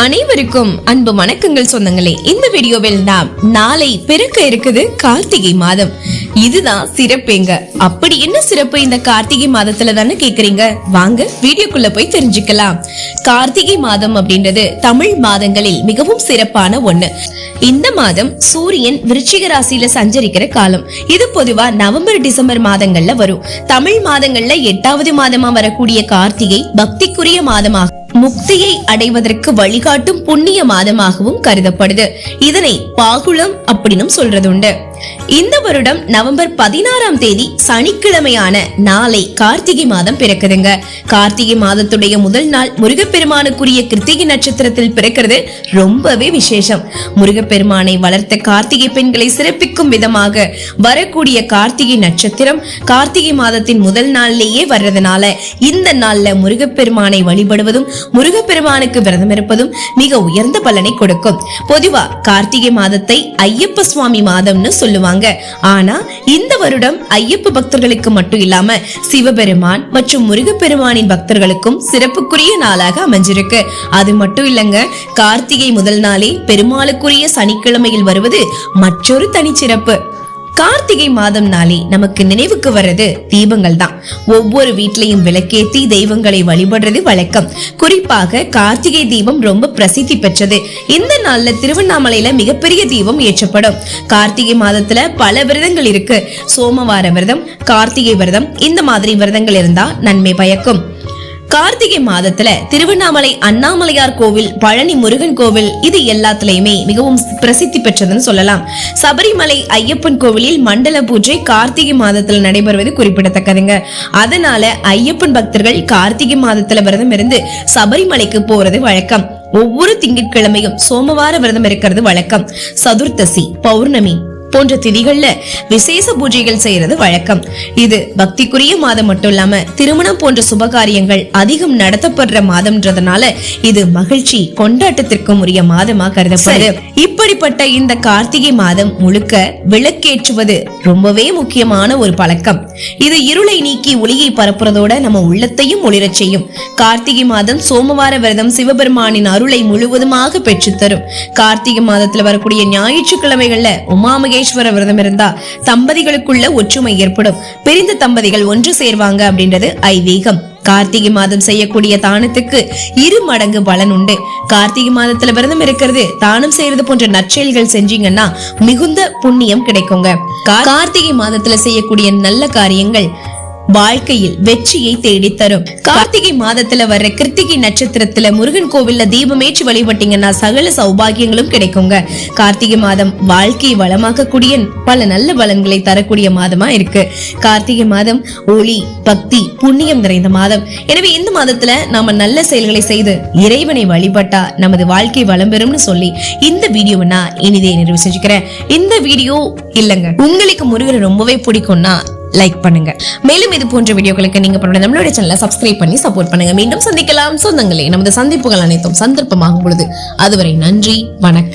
அனைவருக்கும் அன்பு வணக்கங்கள் சொந்தங்களே. இந்த வீடியோவில் நாம் நாளை பிறக்க இருக்குது கார்த்திகை மாதம். இதுதான் சிறப்புங்க அப்படி என்ன சிறப்பு இந்த கார்த்திகை மாதத்துல தானே கேக்குறீங்க? வாங்க வீடியோக்குள்ள போய் தெரிஞ்சுக்கலாம். கார்த்திகை மாதம் அப்படின்றது தமிழ் மாதங்களில் மிகவும் சிறப்பான ஒண்ணு. இந்த மாதம் சூரியன் விருச்சிக ராசியில சஞ்சரிக்கிற காலம். இது பொதுவா நவம்பர் டிசம்பர் மாதங்கள்ல வரும். தமிழ் மாதங்கள்ல எட்டாவது மாதமா வரக்கூடிய கார்த்திகை பக்திக்குரிய மாதமாக முக்தியை அடைவதற்கு வழிகாட்டும் புண்ணிய மாதமாகவும் கருதப்படுது. இதனை பாகுளம் அப்படின்னும் சொல்றதுண்டு. இந்த வருடம் நவம்பர் பதினாறாம் தேதி சனிக்கிழமையான நாளை கார்த்திகை மாதம் பிறக்குதுங்க. கார்த்திகை மாதத்துடைய முதல் நாள் முருகப்பெருமானுக்குரிய கிருத்திகை நட்சத்திரத்தில் பிறக்கிறது. ரொம்பவே விசேஷம். முருகப்பெருமானை வளர்த்த கார்த்திகை பெண்களை சிறப்பிக்கும் விதமாக வரக்கூடிய கார்த்திகை நட்சத்திரம் கார்த்திகை மாதத்தின் முதல் நாள்லேயே வர்றதுனால இந்த நாள்ல முருகப்பெருமானை வழிபடுவதும் முருகப்பெருமானுக்கு விரதம் இருப்பதும் மிக உயர்ந்த பலனை கொடுக்கும். பொதுவா கார்த்திகை மாதத்தை ஐயப்ப சுவாமி மாதம்னு சொல்லுவாங்க. ஆனா இந்த வருடம் ஐயப்ப பக்தர்களுக்கு மட்டும் இல்லாம சிவபெருமான் மற்றும் முருகப்பெருமானின் பக்தர்களுக்கும் சிறப்புக்குரிய நாளாக அமைஞ்சிருக்கு. அது மட்டும் இல்லங்க கார்த்திகை முதல் நாளே பெருமாளுக்குரிய சனிக்கிழமையில் வருவது மற்றொரு தனிச்சிறப்பு. கார்த்திகை மாதம் நாளே நமக்கு நினைவுக்கு வர்றது தீபங்கள் தான் ஒவ்வொரு வீட்லயும் விளக்கேத்தி தெய்வங்களை வழிபடுறது வழக்கம். குறிப்பாக கார்த்திகை தீபம் ரொம்ப பிரசித்தி பெற்றது. இந்த நாள்ல திருவண்ணாமலையில மிகப்பெரிய தீபம் ஏற்றப்படும். கார்த்திகை மாதத்துல பல விரதங்கள் இருக்கு. சோமவார விரதம் கார்த்திகை விரதம் இந்த மாதிரி விரதங்கள் இருந்தா நன்மை பயக்கும். கார்த்திகை மாதத்துல திருவண்ணாமலை அண்ணாமலையார் கோவில் பழனி முருகன் கோவில் இது எல்லாத்துலயுமே மிகவும் பிரசித்தி பெற்றதுன்னு சொல்லலாம். சபரிமலை ஐயப்பன் கோவிலில் மண்டல பூஜை கார்த்திகை மாதத்துல நடைபெறுவது குறிப்பிடத்தக்கதுங்க. அதனால ஐயப்பன் பக்தர்கள் கார்த்திகை மாதத்துல விரதம் இருந்து சபரிமலைக்கு போறது வழக்கம். ஒவ்வொரு திங்கட்கிழமையும் சோமவார விரதம் இருக்கிறது வழக்கம். சதுர்த்தசி பௌர்ணமி போன்ற திதிகள்ல விசேஷ பூஜைகள் செய்யறது வழக்கம். இது பக்திக்குரிய மாதம் மட்டும் இல்லாம திருமணம் போன்ற சுபகாரியங்கள் அதிகம் நடத்தப்படுற மாதம்ன்றதுனால இது மகிழ்ச்சி கொண்டாட்டத்திற்கும் உரிய மாதமா கருதப்படுது. இப்படிப்பட்ட இந்த கார்த்திகை மாதம் முழுக்க விளக்கேற்றுவது ரொம்பவே முக்கியமான ஒரு பழக்கம். இது இருளை நீக்கி ஒளியை பரப்புறதோட நம்ம உள்ளத்தையும் ஒளிரச் செய்யும். கார்த்திகை மாதம் சோமவார விரதம் சிவபெருமானின் அருளை முழுவதுமாக பெற்றுத்தரும். கார்த்திகை மாதத்துல வரக்கூடிய ஞாயிற்றுக்கிழமைகள்ல உமாமகேஸ்வர விரதம் இருந்தா தம்பதிகளுக்குள்ள ஒற்றுமை ஏற்படும். பிரிந்த தம்பதிகள் ஒன்று சேர்வாங்க அப்படின்றது ஐதீகம். கார்த்திகை மாதம் செய்யக்கூடிய தானத்துக்கு இரு மடங்கு பலன் உண்டு. கார்த்திகை மாதத்துல விரதம் இருக்கிறது தானம் செய்யறது போன்ற நற்செயல்கள் செஞ்சீங்கன்னா மிகுந்த புண்ணியம் கிடைக்குங்க. கார்த்திகை மாதத்துல செய்யக்கூடிய நல்ல காரியங்கள் வாழ்க்கையில் வெற்றியை தேடித்தரும். கார்த்திகை மாதத்துல வர்ற கிருத்திகை நட்சத்திரத்துல முருகன் கோவில்ல தீபமேற்றி வழிபட்டீங்கன்னா சகல சௌபாகியங்களும் கிடைக்குங்க. கார்த்திகை மாதம் வாழ்க்கையை வளமாக்கக்கூடிய பல நல்ல பலன்களை தரக்கூடிய மாதமா இருக்கு. கார்த்திகை மாதம் ஒளி பக்தி புண்ணியம் நிறைந்த மாதம். எனவே இந்த மாதத்துல நாம நல்ல செயல்களை செய்து இறைவனை வழிபட்டா நமது வாழ்க்கை வளம் பெறும்னு சொல்லி இந்த வீடியோவை நான் இனிதே நிறைவு செஞ்சுக்கிறேன். இந்த வீடியோ இல்லங்க. உங்களுக்கு முருகனை ரொம்பவே பிடிக்கும்னா லைக் பண்ணுங்க. மேலும் இது போன்ற வீடியோக்களுக்கு நீங்க பண்ணுற நம்மளுடைய சேனலை சப்ஸ்கிரைப் பண்ணி சப்போர்ட் பண்ணுங்க. மீண்டும் சந்திக்கலாம். சொந்தங்களே நமது சந்திப்புகள் அனைத்தும் சந்தர்ப்பமாகும் பொழுது. அதுவரை நன்றி வணக்கம்.